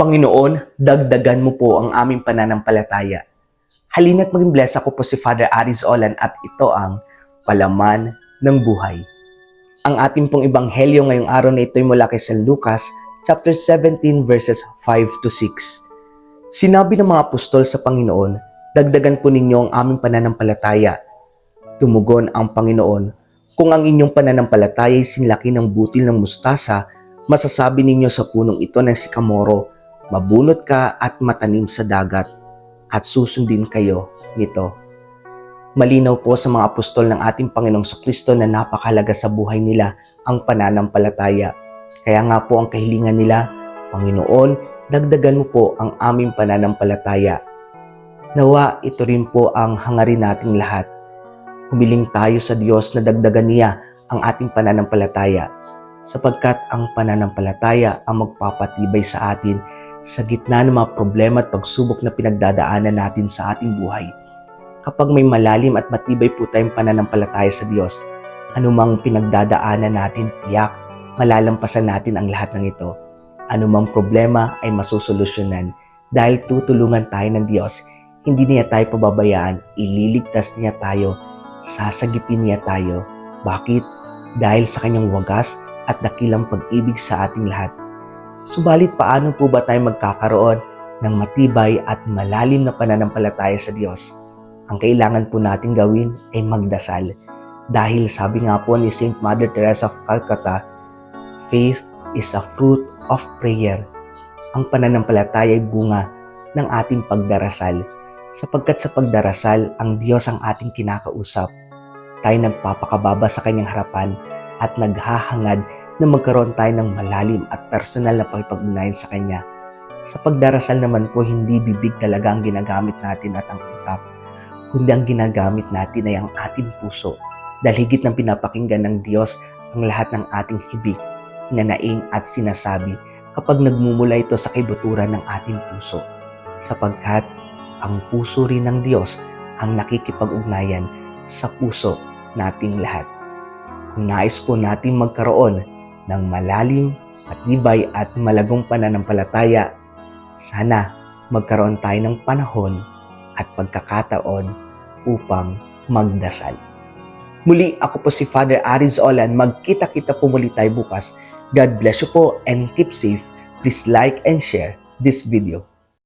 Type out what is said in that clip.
Panginoon, dagdagan mo po ang aming pananampalataya. Halina't maging bless ako po si Father Aris Olan at ito ang Palaman ng Buhay. Ang ating pong ebanghelyo ngayong araw na ito ay mula kay San Lucas, chapter 17 verses 5 to 6. Sinabi ng mga apostol sa Panginoon, dagdagan po ninyo ang aming pananampalataya. Tumugon ang Panginoon, kung ang inyong pananampalataya ay sinlaki ng butil ng mustasa, masasabi ninyo sa punong ito ng sikamoro, mabunot ka at matanim sa dagat, at susundin kayo nito. Malinaw po sa mga apostol ng ating Panginoong Kristo na napakalaga sa buhay nila ang pananampalataya. Kaya nga po ang kahilingan nila, Panginoon, dagdagan mo po ang aming pananampalataya. Nawa ito rin po ang hangarin nating lahat. Humiling tayo sa Diyos na dagdagan niya ang ating pananampalataya sapagkat ang pananampalataya ang magpapatibay sa atin sa gitna ng mga problema at pagsubok na pinagdadaanan natin sa ating buhay. Kapag may malalim at matibay po tayong pananampalataya sa Diyos, anumang pinagdadaanan natin, tiyak, malalampasan natin ang lahat ng ito. Anumang problema ay masusolusyonan dahil tutulungan tayo ng Diyos. Hindi niya tayo pababayaan, ililigtas niya tayo, sasagipin niya tayo. Bakit? Dahil sa kanyang wagas at dakilang pag-ibig sa ating lahat. Subalit paano po ba tayo magkakaroon ng matibay at malalim na pananampalataya sa Diyos? Ang kailangan po natin gawin ay magdasal. Dahil sabi nga po ni St. Mother Teresa of Calcutta, faith is a fruit of prayer. Ang pananampalataya ay bunga ng ating pagdarasal. Sapagkat sa pagdarasal, ang Diyos ang ating kinakausap. Tayo nagpapakababa sa kanyang harapan at naghahangad na magkaroon tayo ng malalim at personal na pakipag-ugnayan sa Kanya. Sa pagdarasal naman po, hindi bibig talaga ang ginagamit natin at ang utak, kundi ang ginagamit natin ay ang ating puso. Dahil higit ng pinapakinggan ng Diyos ang lahat ng ating hibig, hinanaing at sinasabi kapag nagmumula ito sa kibuturan ng ating puso. Sapagkat ang puso rin ng Diyos ang nakikipag-ugnayan sa puso nating lahat. Kung nais po natin magkaroon ng malalim, matibay at malagong pananampalataya, sana magkaroon tayo ng panahon at pagkakataon upang magdasal. Muli ako po si Father Aris Olan. Magkita-kita po muli tayo bukas. God bless you po and keep safe. Please like and share this video.